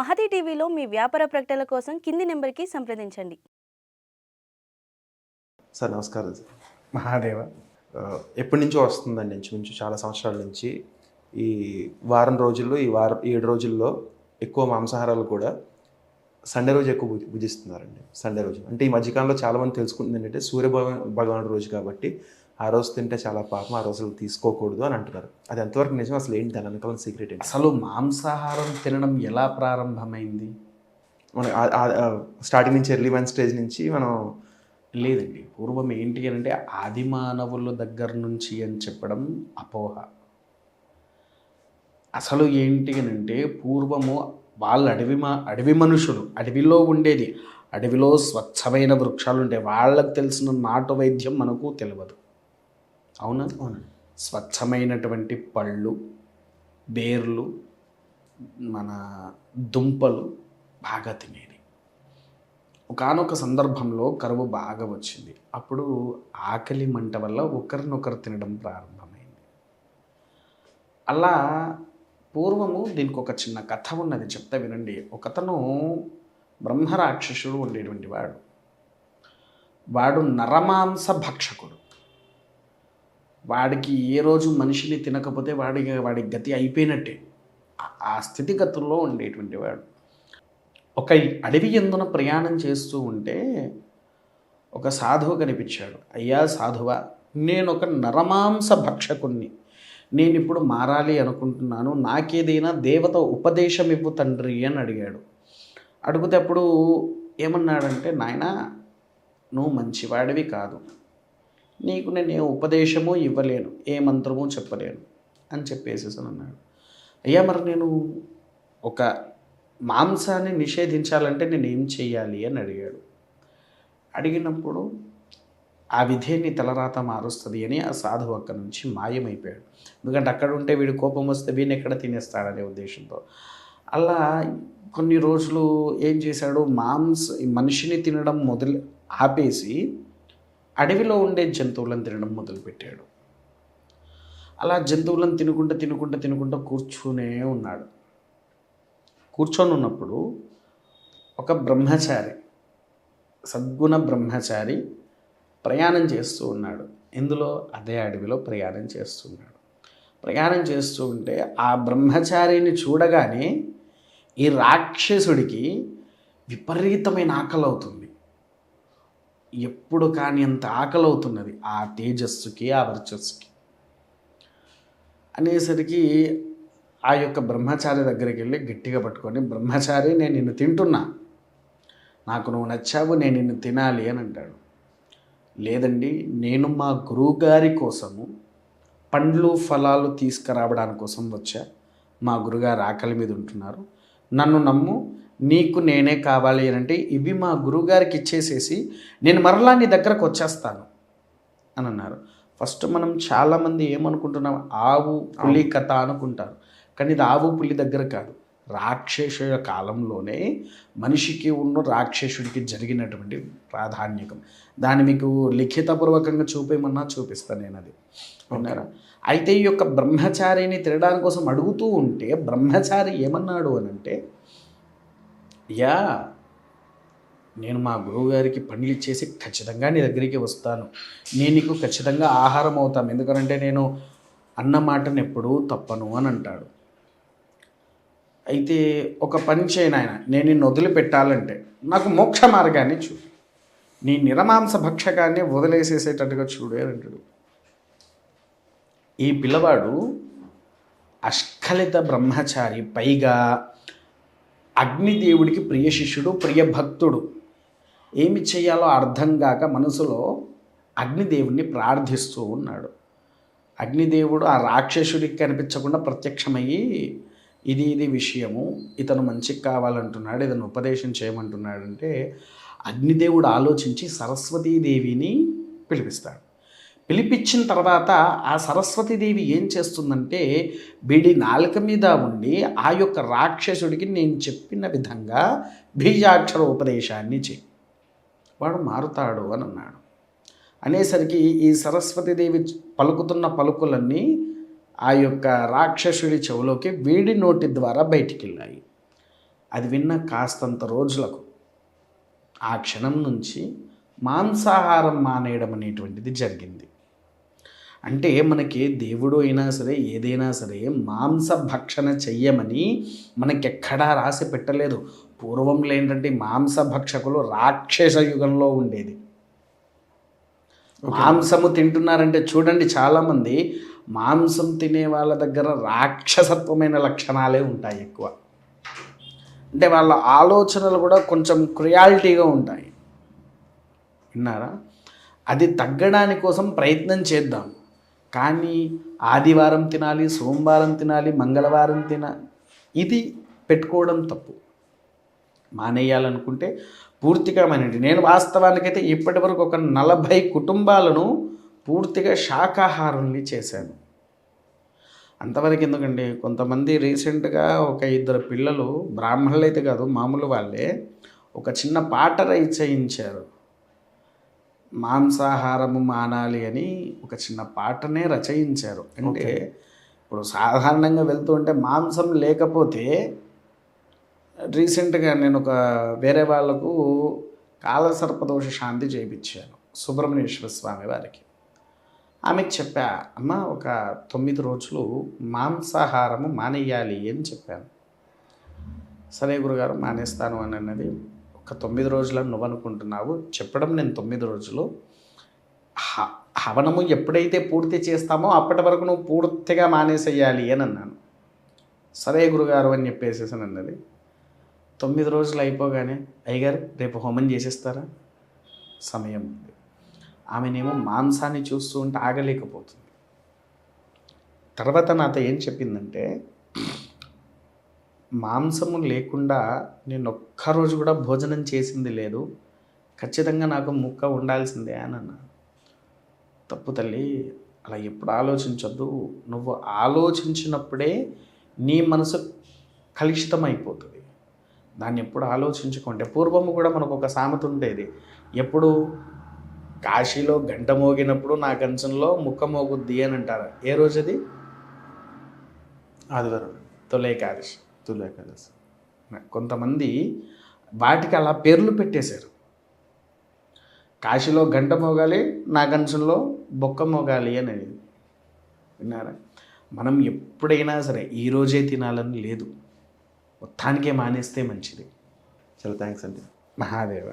మహతి టీవీలో మీ వ్యాపార ప్రకటనల కోసం కింది నెంబర్కి సంప్రదించండి. సార్ నమస్కారం సార్. మహాదేవ. ఎప్పటి నుంచో వస్తుందండి ఇంచుమించు చాలా సంవత్సరాల నుంచి. ఈ వారం రోజుల్లో ఈ వారం ఏడు రోజుల్లో ఎక్కువ మాంసాహారాలు కూడా సండే రోజు ఎక్కువ భుజి- భుజిస్తున్నారండి సండే రోజు. అంటే ఈ మధ్యకాలంలో చాలామంది తెలుసుకుంటుంది ఏంటంటే సూర్య భగవాన్ భగవానుడు రోజు కాబట్టి ఆ రోజు తింటే చాలా పాపం ఆ రోజులు తీసుకోకూడదు అని అంటున్నారు. అది ఎంతవరకు నిజం? అసలు ఏంటి దాని వెనకాల సీక్రెట్ ఏంటి? అసలు మాంసాహారం తినడం ఎలా ప్రారంభమైంది? మన స్టార్టింగ్ నుంచి ఎర్లీ వన్ స్టేజ్ నుంచి మనం లేదండి. పూర్వం ఏంటి అని అంటే ఆది మానవుల దగ్గర నుంచి అని చెప్పడం అపోహ. అసలు ఏంటి అని అంటే పూర్వము వాళ్ళ అడవి మా అడవి మనుషులు అడవిలో ఉండేది. అడవిలో స్వచ్ఛమైన వృక్షాలు ఉంటాయి వాళ్ళకు తెలిసిన నాటు వైద్యం మనకు తెలియదు. అవునా? స్వచ్ఛమైనటువంటి పళ్ళు బేర్లు మన దుంపలు బాగా తినేది. ఒకానొక సందర్భంలో కరువు బాగా వచ్చింది. అప్పుడు ఆకలి మంట వల్ల ఒకరినొకరు తినడం ప్రారంభమైంది. అలా పూర్వము దీనికి ఒక చిన్న కథ ఉన్నది. చెప్తా వినండి. ఒకతను బ్రహ్మరాక్షసుడు ఉండేటువంటి వాడు. వాడు నరమాంస భక్షకుడు. వాడికి ఏ రోజు మనిషిని తినకపోతే వాడి వాడి గతి అయిపోయినట్టే. ఆ- స్థితిగతుల్లో ఉండేటువంటి వాడు. ఒక అడవి ఎందున ప్రయాణం చేస్తూ ఉంటే ఒక సాధువు కనిపించాడు. అయ్యా సాధువా నేను ఒక నరమాంస భక్షకుణ్ణి. నేను ఇప్పుడు మారాలి అనుకుంటున్నాను. నాకేదైనా దేవత ఉపదేశం ఇవ్వు తండ్రి అని అడిగాడు. అడిగితే అప్పుడు ఏమన్నాడంటే నాయనా నువ్వు మంచివాడివి కాదు. నీకు నేను ఏ ఉపదేశము ఇవ్వలేను ఏ మంత్రము చెప్పలేను అని చెప్పేసేసాను అన్నాడు. అయ్యా మరి నేను ఒక మాంసాన్ని నిషేధించాలంటే నేను ఏం చెయ్యాలి అని అడిగాడు. అడిగినప్పుడు ఆ విధేని తలరాత మారుస్తుంది అని ఆ సాధువు అక్కడి నుంచి మాయమైపోయాడు. ఎందుకంటే అక్కడ ఉంటే వీడి కోపం వస్తే వీని ఎక్కడ తినేస్తాడనే ఉద్దేశంతో. అలా కొన్ని రోజులు ఏం చేశాడు? మాంస మనిషిని తినడం మొదలు ఆపేసి అడవిలో ఉండే జంతువులను తినడం మొదలుపెట్టాడు. అలా జంతువులను తినుకుంటూ తినుకుంటూ తినుకుంటూ కూర్చునే ఉన్నాడు. కూర్చొని ఉన్నప్పుడు ఒక బ్రహ్మచారి సద్గుణ బ్రహ్మచారి ప్రయాణం చేస్తూ ఉన్నాడు. ఇందులో అదే అడవిలో ప్రయాణం చేస్తున్నాడు ప్రయాణం చేస్తూ ఉంటే ఆ బ్రహ్మచారిని చూడగానే ఈ రాక్షసుడికి విపరీతమైన ఆకలి అవుతుంది ఎప్పుడు కాని అంత ఆకలి అవుతున్నది ఆ తేజస్సుకి ఆ వర్చస్సుకి. అనేసరికి ఆ యొక్క బ్రహ్మచారి దగ్గరికి వెళ్ళి గట్టిగా పట్టుకొని బ్రహ్మచారి నేను నిన్ను తింటున్నా. నాకు నువ్వు నచ్చావు నేను నిన్ను తినాలి అని అంటాడు. లేదండి నేను మా గురువుగారి కోసము పండ్లు ఫలాలు తీసుకురావడానికి కోసం వచ్చా. మా గురుగారు ఆకలి మీద ఉంటున్నారు. నన్ను నమ్ము నీకు నేనే కావాలి అని అంటే ఇవి మా గురువుగారికి ఇచ్చేసేసి నేను మరలా నీ దగ్గరకు వచ్చేస్తాను అని అన్నారు. ఫస్ట్ మనం చాలామంది ఏమనుకుంటున్నాం? ఆవు పులి కథ అనుకుంటారు. కానీ ఇది ఆవు పులి దగ్గర కాదు. రాక్షసుల కాలంలోనే మనిషికి ఉన్న రాక్షసుడికి జరిగినటువంటి ప్రాధాన్యకం. దాన్ని మీకు లిఖితపూర్వకంగా చూపేమన్నా చూపిస్తాను నేను అది విన్నారా? అయితే ఈ యొక్క బ్రహ్మచారిని తినడానికి కోసం అడుగుతూ ఉంటే బ్రహ్మచారి ఏమన్నాడు అని అంటే యా. నేను మా గురువుగారికి పనులు ఇచ్చేసి ఖచ్చితంగా నీ దగ్గరికి వస్తాను. నేను నీకు ఖచ్చితంగా ఆహారం అవుతాను ఎందుకంటే నేను అన్న మాటను ఎప్పుడూ తప్పను అని అంటాడు. అయితే ఒక పని చేయను ఆయన నేను నిన్ను వదిలిపెట్టాలంటే నాకు మోక్ష మార్గాన్ని చూడు. నీ నిరమాంస భక్షకాన్ని వదిలేసేసేటట్టుగా చూడు అని అంటాడు. ఈ పిల్లవాడు అష్కలిత బ్రహ్మచారి. పైగా అగ్నిదేవుడికి ప్రియ శిష్యుడు ప్రియ భక్తుడు. ఏమి చేయాలో అర్థం కాక మనసులో అగ్నిదేవుడిని ప్రార్థిస్తూ ఉన్నాడు. అగ్నిదేవుడు ఆ రాక్షసుడికి కనిపించకుండా ప్రత్యక్షమయ్యి ఇది ఇది విషయము ఇతను మంచికి కావాలంటున్నాడు ఇతను ఉపదేశం చేయమంటున్నాడంటే అగ్నిదేవుడు ఆలోచించి సరస్వతీదేవిని పిలిపిస్తాడు. పిలిపించిన తర్వాత ఆ సరస్వతీదేవి ఏం చేస్తుందంటే వీడి నాలుక మీద ఉండి ఆ యొక్క రాక్షసుడికి నేను చెప్పిన విధంగా బీజాక్షర ఉపదేశాన్ని చేయి. వాడు మారుతాడు అని అన్నాడు. అనేసరికి ఈ సరస్వతీదేవి పలుకుతున్న పలుకులన్నీ ఆ యొక్క రాక్షసుడి చెవులోకి వేడి నోటి ద్వారా బయటికి వెళ్ళాయి అది విన్న కాస్తంత రోజులకు ఆ క్షణం నుంచి మాంసాహారం మానేయడం అనేటువంటిది జరిగింది. అంటే మనకి దేవుడు అయినా సరే ఏదైనా సరే మాంస భక్షణ చెయ్యమని మనకెక్కడా రాసి పెట్టలేదు. పూర్వంలో ఏంటంటే మాంస భక్షకులు రాక్షస యుగంలో ఉండేది. మాంసము తింటున్నారంటే చూడండి చాలామంది మాంసం తినే వాళ్ళ దగ్గర రాక్షసత్వమైన లక్షణాలే ఉంటాయి ఎక్కువ. అంటే వాళ్ళ ఆలోచనలు కూడా కొంచెం క్రియాలిటీగా ఉంటాయి. విన్నారా? అది తగ్గడానికి కోసం ప్రయత్నం చేద్దాం. కానీ ఆదివారం తినాలి సోమవారం తినాలి మంగళవారం తిన ఇది పెట్టుకోవడం తప్పు. మానేయాలనుకుంటే పూర్తిగా మానేయండి నేను వాస్తవానికైతే ఇప్పటి వరకు ఒక నలభై కుటుంబాలను పూర్తిగా శాకాహారుల్ని చేశాను. అంతవరకు ఎందుకండి? కొంతమంది రీసెంట్గా ఒక ఇద్దరు పిల్లలు బ్రాహ్మణులు అయితే కాదు మామూలు వాళ్ళే ఒక చిన్న పాట రచయించారు. మాంసాహారము మానాలి అని ఒక చిన్న పాటనే రచయించారు. అంటే ఇప్పుడు సాధారణంగా వెళ్తూ ఉంటే మాంసం లేకపోతే రీసెంట్గా నేను ఒక వేరే వాళ్ళకు కాలసర్పదోష శాంతి చేయించాను సుబ్రహ్మణ్యేశ్వర స్వామి వారికి. ఆమెకు చెప్పా అమ్మ ఒక తొమ్మిది రోజులు మాంసాహారము మానేయాలి అని చెప్పాను. సరే గురుగారు మానేస్తాను అని అన్నది ఒక తొమ్మిది రోజులు నువ్వు అనుకుంటున్నావు చెప్పడం నేను తొమ్మిది రోజులు. హ- హవనము ఎప్పుడైతే పూర్తి చేస్తామో అప్పటి వరకు నువ్వు పూర్తిగా మానేసేయాలి అని అన్నాను. సరే గురుగారు అని చెప్పేసేసాను అన్నది. తొమ్మిది రోజులు అయిపోగానే అయ్యగారు రేపు హోమం చేసేస్తారా? సమయం ఉంది. ఆమెనేమో మాంసాన్ని చూస్తూ ఉంటే ఆగలేకపోతుంది. తర్వాత నాతో ఏం చెప్పిందంటే మాంసము లేకుండా నేను ఒక్కరోజు కూడా భోజనం చేసింది లేదు. ఖచ్చితంగా నాకు ముక్క ఉండాల్సిందే అని అన్నా. తప్పు తల్లి అలా ఎప్పుడు ఆలోచించొద్దు. నువ్వు ఆలోచించినప్పుడే నీ మనసు కలుషితం అయిపోతుంది దాన్ని ఎప్పుడు ఆలోచించుకుంటే పూర్వము కూడా మనకు ఒక సామెత ఉండేది. ఎప్పుడు కాశీలో గంట మోగినప్పుడు నా కంచంలో ముక్క మోగుద్ది అని అంటారు. ఏ రోజు అది? ఆదివారం. తొలే ఏకాదశి. తుల ఏకాదశి కొంతమంది వాటికి అలా పేర్లు పెట్టేశారు. కాశీలో గంట మోగాలి నా కంచంలో బొక్క మోగాలి అనేది. విన్నారా? మనం ఎప్పుడైనా సరే ఈ రోజే తినాలని లేదు. మొత్తానికే మానేస్తే మంచిది. చాలా థ్యాంక్స్ అండి. మహాదేవ.